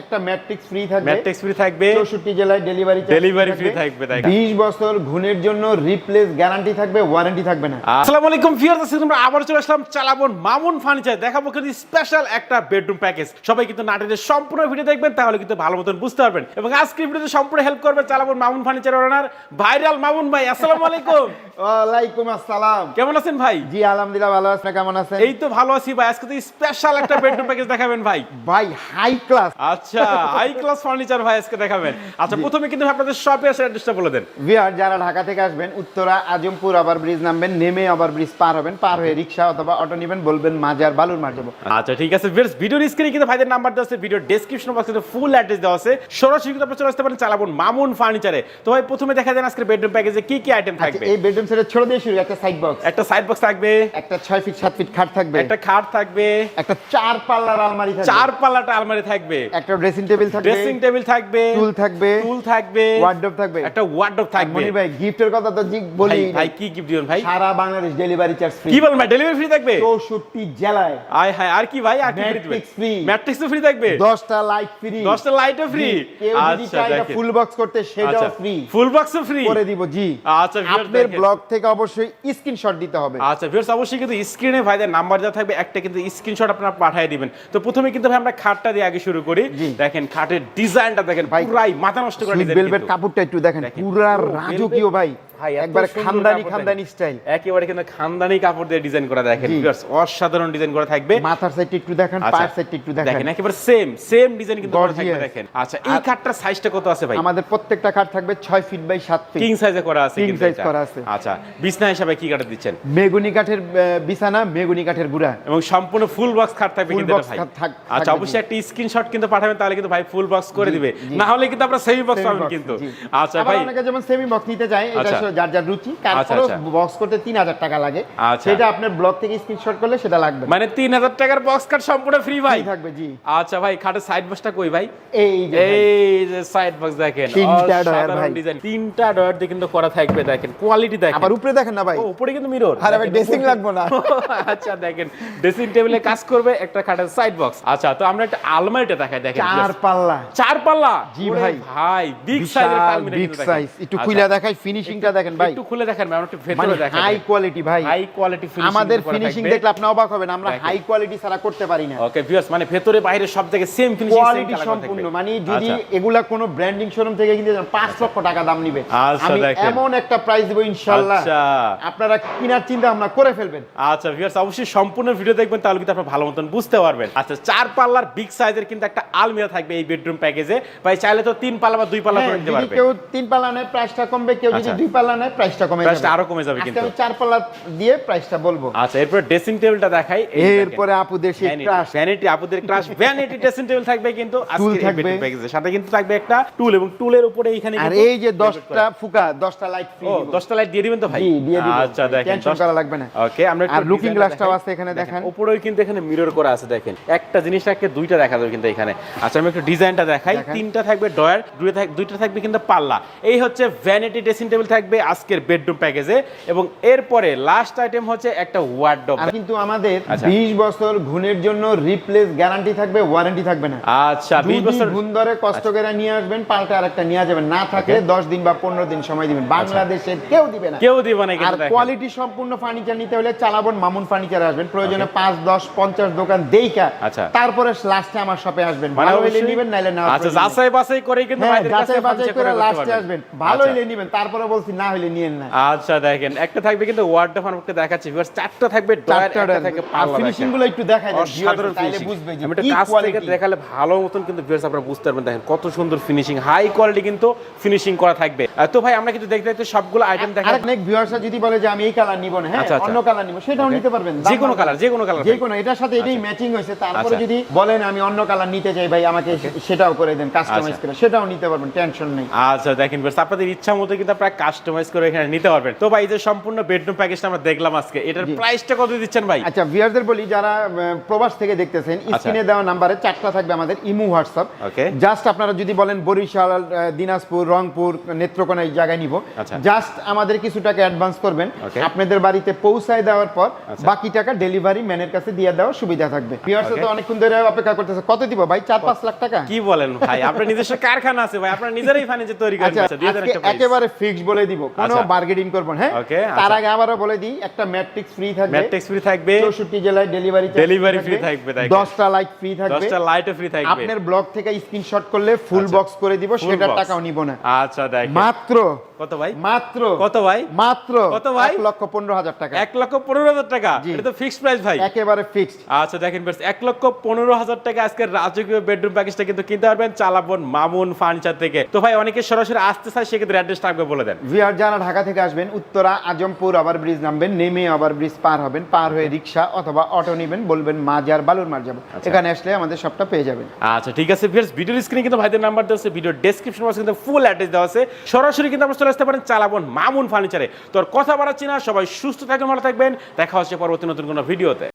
একটা mattress free থাকবে। Mattress free থাকবে। চৌষট্টি জেলায় ডেলিভারি Delivery free থাকবে, তাই না? বিশ বছর ঘুণের জন্য রিপ্লেস গ্যারান্টি থাকবে ওয়ারেন্টি থাকবে না। আসসালামু আলাইকুম ভিউয়ার্স আজকে আমরা আবার চলে আসলাম চালাবন মামুন ফার্নিচার দেখাবো কিন্তু স্পেশাল একটা বেডরুম প্যাকেজ সবাই কিন্তু সম্পূর্ণ ভিডিও দেখবেন তাহলে কিন্তু ভালো মতন বুঝতে পারবেন। এবং আজকের ভিডিওতে সম্পূর্ণ হেল্প করবে চালাবন Mamun furniture owner viral Mamun ভাই। আসসালামু আলাইকুম। ওয়ালাইকুম আসসালাম। কেমন আছেন ভাই? জি আলহামদুলিল্লাহ ভালো আছেন কেমন আছেন? এই তো ভালো আছি ভাই। আজকে তো স্পেশাল একটা বেডরুম প্যাকেজ দেখাবেন ভাই। ভাই হাই ক্লাস আচ্ছা হাই ক্লাস ফার্নিচার ভাই আজকে দেখাবেন। আচ্ছা প্রথমে কিন্তু আপনাদের শপে আসার অ্যাড্রেসটা বলে দেন। ভিয়ার যারা ঢাকা থেকে আসবেন উত্তরা আজমপুর আবার ব্রিজ নামবেন নেমে আবার ব্রিজ পার হবেন পার হয়ে রিক্সা অথবা অটো নেবেন বলবেন মাজার বালুর মার যাব। আচ্ছা ঠিক আছে ভিউয়ার্স ভিডিওর স্ক্রিনে কিন্তু ভাইদের নাম্বার দেওয়া আছে ভিডিও ডেসক্রিপশন বক্সে ফুল অ্যাড্রেস দেওয়া আছে। সরাসরি কিন্তু আপনারা চলে আসতে পারেন চালাবন মামুন ফার্নিচারে তো ভাই প্রথমে দেখা যান আজকের বেডরুম প্যাকেজে কি কি আইটেম আচ্ছা থাকবে? এই বেডরুম সেটের ছোট দিয়ে শুরু একটা সাইড বক্স একটা সাইড বক্স থাকবে। একটা ছয় ফিট সাত ফিট খাট থাকবে। একটা খাট থাকবে। একটা চার পাল্লার আলমারি থাকবে। চার পাল্লাটা আলমারি থাকবে। একটা ড্রেসিং টেবিল থাকবে ড্রেসিং টেবিল থাকবে টুল থাকবে টুল থাকবে ওয়ার্ডরোব থাকবে। একটা ওয়ার্ডরোব থাকবে। মনির ভাই গিফটের কথা তো জি বলি ভাই কি গিফট দিবেন ভাই? সারা বাংলাদেশ ডেলিভারি চার্জ ফ্রি কি বলেন ভাই ডেলিভারি ফ্রি থাকবে? চৌষট্টি জেলায়। আয় হায় আর কি ভাই আর কি ফ্রি দিবেন? free। ম্যাট্রিক্স ফ্রি থাকবে? দশটা লাইট ফ্রি 10টা লাইটও ফ্রি আচ্ছা দেখেন। ফুল বক্স করতে সেটাও ফ্রি ফুল বক্সও ফ্রি করে দিব জি। আচ্ছা, আপনার ব্লগ থেকে অবশ্যই স্ক্রিনশট দিতে হবে। আচ্ছা ভিউয়ার্স অবশ্যই কিন্তু স্ক্রিনে ভাইদের নাম্বার দেওয়া থাকবে একটা কিন্তু স্ক্রিনশট আপনারা পাঠিয়ে দিবেন। তো প্রথমে কিন্তু ভাই আমরা খাটটা দিয়ে আগে শুরু করি। দেখেন খাটের ডিজাইনটা দেখেন ভাই, পুরাই মাথা নষ্ট করে ডিজাইন কাপড়টা একটু দেখেন। পুরা রাজকীয় ভাই ভাই, একবারে খানদানি খানদানি স্টাইল। একেবারে কিন্তু খানদানি কাপড় দিয়ে ডিজাইন করা দেখেন ভিউয়ার্স অসাধারণ ডিজাইন করা থাকবে। মাথার সাইডটা একটু দেখেন আচ্ছা, পায়ের সাইডটা একটু দেখেন। দেখেন একেবারে সেম সেম ডিজাইন কিন্তু করা থাকবে দেখেন। আচ্ছা এই খাটটার সাইজটা কত আছে ভাই? আমাদের প্রত্যেকটা খাট থাকবে ফিট বাই সাত ফিট কিং সাইজে করা আছে King কিন্তু করা আছে। আচ্ছা বিছনা হিসাবে কি কাটা দিচ্ছেন? মেগুনি কাঠের বিছানা মেগুনি কাঠের গুড়া। এবং সম্পূর্ণ ফুল বক্স খাট থাকবে কিন্তু ভাই। আচ্ছা অবশ্যই একটা স্ক্রিনশট কিন্তু পাঠাবেন তাহলে কিন্তু ভাই ফুল বক্স করে দিবে। না হলে কিন্তু আপনারা সেমি বক্স পাবেন কিন্তু। আচ্ছা ভাই। অনেকে যেমন সেমি বক্স নিতে চায় এটা আচ্ছা। যার যার রুচি আচ্ছা, তারপরেও আচ্ছা। বক্স করতে তিন হাজার টাকা লাগে। আচ্ছা। সেটা আপনার ব্লগ থেকে স্ক্রিনশট করলে সেটা লাগবে। মানে তিন হাজার টাকার বক্স কাট সম্পূর্ণ ফ্রি ভাই। থাকবে জি। আচ্ছা ভাই খাটের সাইড বক্সটা কই ভাই? এই যে এই যে সাইড বক্স দেখেন। তিনটা ডয়ার ভাই। ডিজাইন তিনটা ডয়ার দিয়ে কিন্তু করা থাকবে দেখেন। কোয়ালিটি দেখেন। আবার উপরে দেখেন না ভাই। উপরে কিন্তু মিরর আরে ভাই, dressing লাগবো না। আচ্ছা দেখেন। ড্রেসিং টেবিলে কাজ করবে একটা খাটের সাইড বক্স আচ্ছা তো আমরা একটা আলমারিটা দেখাই দেখেন। চার পাল্লা। চার পাল্লা? জি ভাই। ভাই বিগ সাইজের আলমারি বিগ সাইজ একটু খুলে দেখাই ফিনিশিংটা দেখেন ভাই। একটু খুলে দেখেন ম্যাম একটু মানে ভেতরে দেখেন। হাই কোয়ালিটি ভাই। হাই কোয়ালিটি ফিনিশিং আমাদের ফিনিশিং দেখলে আপনি অবাক হবেন আমরা হাই কোয়ালিটি ছাড়া করতে পারি না। ওকে ভিউয়ার্স মানে ভেতরে বাইরে সব থেকে সেম ফিনিশিং কোয়ালিটি সম্পূর্ণ। মানে যদি এগুলা কোনো ব্র্যান্ডিং শোরুম থেকে কিনতে যান পাঁচ লক্ষ টাকা দাম নিবে। আচ্ছা, আমি এমন একটা প্রাইস দেবো ইনশাল্লাহ আচ্ছা। আপনারা কিনার চিন্তা ভাবনা করে ফেলবেন। আচ্ছা ভিউয়ার্স অবশ্যই সম্পূর্ণ ভিডিও দেখবেন তাহলে কিন্তু আপনারা ভালো মতন বুঝতে পারবেন। আচ্ছা চার পাল্লার বিগ সাইজের কিন্তু একটা আলমিরা থাকবে এই বেডরুম প্যাকেজে ভাই চাইলে তো তিন পাল্লা বা দুই পাল্লা হ্যাঁ, করে নিতে যদি পারবে। কেউ তিন পাল্লা নেয় প্রাইসটা কমবে। কেউ যদি আচ্ছা। দুই পাল্লা নেয় প্রাইসটা কমে যাবে। আরও কমে যাবে কিন্তু। আমি চার পাল্লা দিয়ে প্রাইসটা বলব। আচ্ছা এরপর ড্রেসিং টেবিলটা দেখাই। এরপরে আপুদের সেই ক্রাশ ভ্যানিটি আপুদের ক্লাস ভ্যানিটি ড্রেসিং টেবিল থাকবে কিন্তু এই থাকবে। প্যাকেজের সাথে কিন্তু থাকবে একটা টুল এবং টুলের উপরে এইখানে আর এই যে decorate দশটা করা। ফুকা দশটা লাইট ফ্রি ও দশটা লাইট দিয়ে দিবেন তো ভাই? দিয়ে দিব। আচ্ছা দেখেন করা লাগবে না। ওকে আমরা আর looking glassটাও আছে এখানে দেখেন। উপরেও কিন্তু এখানে মিরর করা আছে দেখেন। একটা জিনিস রাখতে দুইটা দেখা যাবে কিন্তু এখানে। আচ্ছা আমি একটু ডিজাইনটা দেখাই। তিনটা থাকবে ডয়ার দুইটা থাকবে কিন্তু পাল্লা। এই হচ্ছে ভ্যানিটি ড্রেসিং টেবিল থাকবে আজকের বেডরুম প্যাকেজে এবং এরপরে লাস্ট আইটেম হচ্ছে একটা ওয়ার্ডরোব কিন্তু আমাদের আচ্ছা। বিশ বছর ঘুণের জন্য রিপ্লেস গ্যারান্টি থাকবে ওয়ারেন্টি থাকবে না। আচ্ছা বিশ যদি বছর ঘুণ ধরে কষ্ট করে নিয়ে আসবেন পাল্টে আরেকটা নিয়ে যাবেন। না থাকলে দশ দিন বা পনেরো দিন সময় দিবেন। বাংলাদেশে কেউ দিবে না। কেউ দিবে না আর কোয়ালিটি সম্পূর্ণ ফার্নিচার নিতে হলে চালাবন মামুন ফার্নিচার আসবেন। প্রয়োজনে পাঁচ দশ পঞ্চাশ দোকান দেইকা আচ্ছা। তারপরে লাস্টে আমার শপে আসবেন। মানে ভালো অবশ্যই- নিবেন নাইলে না আচ্ছা যাচাই বাছাই করে কিন্তু হ্যাঁ ভাইদের কাছে যাচাই বাছাই করে লাস্টে আসবেন। ভালো আচ্ছা। হইলে নিবেন। তারপরে বলছি না হইলে নিয়েন না। আচ্ছা দেখেন একটা থাকবে কিন্তু ওয়ার্ডটা ফার্মকে দেখাচ্ছি। ভিউয়ার্স চারটা থাকবে ডয়ার একটা থাকবে পাল্লা ফিনিশিংগুলো একটু দেখাই দেন বুঝবে যে কি কোয়ালিটি দেখালে ভালো মতন কিন্তু ভিউয়ার্স আপনারা বুঝতে পারবেন। দেখেন কত সুন্দর ফিনিশিং হাই কোয়ালিটি কিন্তু ফিনিশিং করা থাকবে। তো ভাই আমরা কিন্তু দেখতে দেখতে সবগুলো আইটেম দেখা অনেক ভিউয়ার্সরা যদি বলে যে আমি এই কালার নিব না হ্যাঁ আচ্ছা, আচ্ছা। অন্য কালার নিব সেটাও নিতে পারবেন। যে কোনো কালার যে কোনো কালার যে কোনো এটার সাথে এটাই ম্যাচিং হয়েছে। তারপরে আচ্ছা। যদি বলেন আমি অন্য কালার নিতে চাই ভাই আমাকে সেটাও করে দেন কাস্টমাইজ আচ্ছা। করে সেটাও নিতে পারবেন টেনশন নেই। আচ্ছা দেখেন ভিউয়ার্স আপনাদের ইচ্ছা মতো কিন্তু আপনারা কাস্টমাইজ কাস্টমাইজ করে এখানে নিতে পারবেন। তো ভাই যে সম্পূর্ণ বেডরুম প্যাকেজটা আমরা দেখলাম আজকে এটার প্রাইসটা কত দিচ্ছেন ভাই? আচ্ছা ভিউয়ারদের বলি যারা প্রবাস থেকে দেখতেছেন স্ক্রিনে দেওয়া নাম্বারে চারটা থাকবে আমাদের ইমু হোয়াটসঅ্যাপ. জাস্ট আপনারা যদি বলেন বরিশাল দিনাজপুর রংপুর নেত্রকোনা এই জায়গায় নিব। আচ্ছা। জাস্ট আমাদের কিছু টাকা অ্যাডভান্স করবেন। আপনাদের বাড়িতে পৌঁছায় দেওয়ার পর আচ্ছা। বাকি টাকা ডেলিভারি ম্যানের কাছে দিয়ে দেওয়ার সুবিধা থাকবে। ভিউয়ার্স. তো অনেকক্ষণ ধরে অপেক্ষা করতেছে কত দিব ভাই? চার পাঁচ লাখ টাকা? কি বলেন ভাই আপনার নিজস্ব কারখানা আছে ভাই আপনার নিজেরই ফার্নিচার তৈরি করেন আচ্ছা আচ্ছা। একেবারে ফিক্স বলে দিব। কোনো বার্গেটিং করব করব হ্যাঁ? তার আচ্ছা। আগে আবারও বলে দিই একটা ম্যাট্রিক্স ফ্রি থাকবে। ম্যাট্রিক্স ফ্রি থাকবে। চৌষট্টি জেলায় ডেলিভারি ডেলিভারি ফ্রি থাকবে, তাই কি? দশটা লাইট ফ্রি থাকবে। 10টা লাইটও ফ্রি থাকবে। আপনার ব্লগ থেকে স্ক্রিনশট করলে ফুল আচ্ছা। বক্স করে দিব সেটার টাকাও নিব না। আচ্ছা দেখেন। মাত্র কত ভাই? মাত্র কত ভাই? মাত্র কত ভাই? এক লক্ষ পনেরো হাজার টাকা। এক লক্ষ পনেরো হাজার টাকা? এটা তো ফিক্সড প্রাইস ভাই। একেবারে ফিক্সড আচ্ছা দেখেন বেশ এক লক্ষ পনেরো হাজার টাকা আজকে রাজকীয় বেডরুম প্যাকেজটা কিন্তু কিনতে পারবেন চালাবন মামুন ফার্নিচার থেকে। তো ভাই অনেকে সরাসরি আসতে চায় সেক্ষেত্রে অ্যাড্রেস থাকবে বলে দেন। ভিআর যারা ঢাকা থেকে আসবেন উত্তরা আজমপুর আবার ব্রিজ নামবেন নেমে আবার ব্রিজ পার হবেন পার হয়ে রিক্সা অথবা অটো নেবেন বলবেন মাজার বালুর মার যাব। এখানে আসলে আমাদের সবটা পেয়ে যাবেন। আচ্ছা ঠিক আছে ভিডিওর স্ক্রিনে কিন্তু ভাইদের নাম্বার দেওয়া আছে ভিডিও ডেসক্রিপশন বক্সে কিন্তু ফুল অ্যাড্রেস দেওয়া আছে। সরাসরি কিন্তু আপনারা চলে আসতে পারেন চালাবন মামুন ফার্নিচারে। তোর কথা বাড়াচ্ছি না, সবাই সুস্থ থাকবেন ভালো থাকবেন। দেখা হচ্ছে পরবর্তী নতুন কোনো ভিডিওতে।